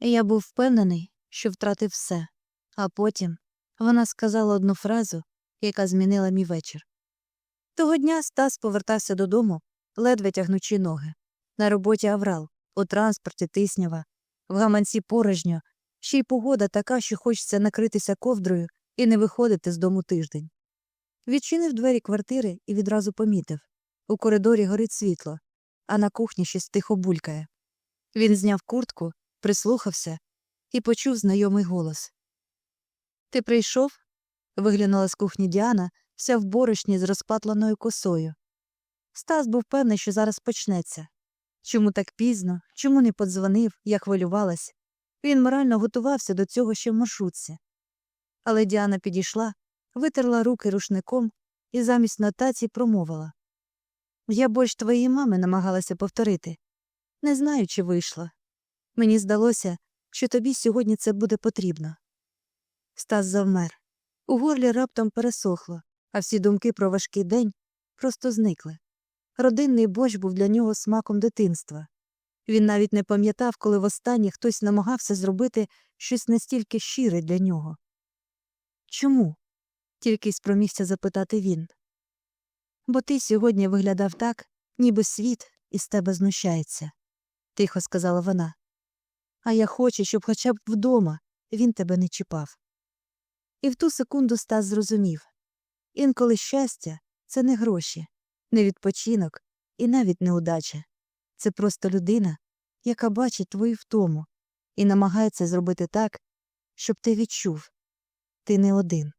Я був впевнений, що втратив все, а потім вона сказала одну фразу, яка змінила мій вечір. Того дня Стас повертався додому, ледве тягнучи ноги. На роботі аврал, у транспорті тиснява, в гаманці порожньо, ще й погода така, що хочеться накритися ковдрою і не виходити з дому тиждень. Відчинив двері квартири і відразу помітив у коридорі горить світло, а на кухні щось тихо булькає. Він зняв куртку, прислухався і почув знайомий голос. Ти прийшов? виглянула з кухні Діана, вся в борошні з розпатланою косою. Стас був певний, що зараз почнеться. Чому так пізно, чому не подзвонив, я хвилювалась. Він морально готувався до цього ще в маршрутці. Але Діана підійшла, витерла руки рушником і замість нотацій промовила. Я борщ твоєї мами намагалася повторити. Не знаю, чи вийшло. Мені здалося, що тобі сьогодні це буде потрібно. Стас завмер. У горлі раптом пересохло, а всі думки про важкий день просто зникли. Родинний борщ був для нього смаком дитинства. Він навіть не пам'ятав, коли востаннє хтось намагався зробити щось настільки щире для нього. Чому? тільки й спромігся запитати він. Бо ти сьогодні виглядав так, ніби світ із тебе знущається, тихо сказала вона. А я хочу, щоб хоча б вдома він тебе не чіпав. І в ту секунду Стас зрозумів інколи щастя це не гроші, не відпочинок і навіть не удача. Це просто людина, яка бачить твою втому і намагається зробити так, щоб ти відчув ти не один.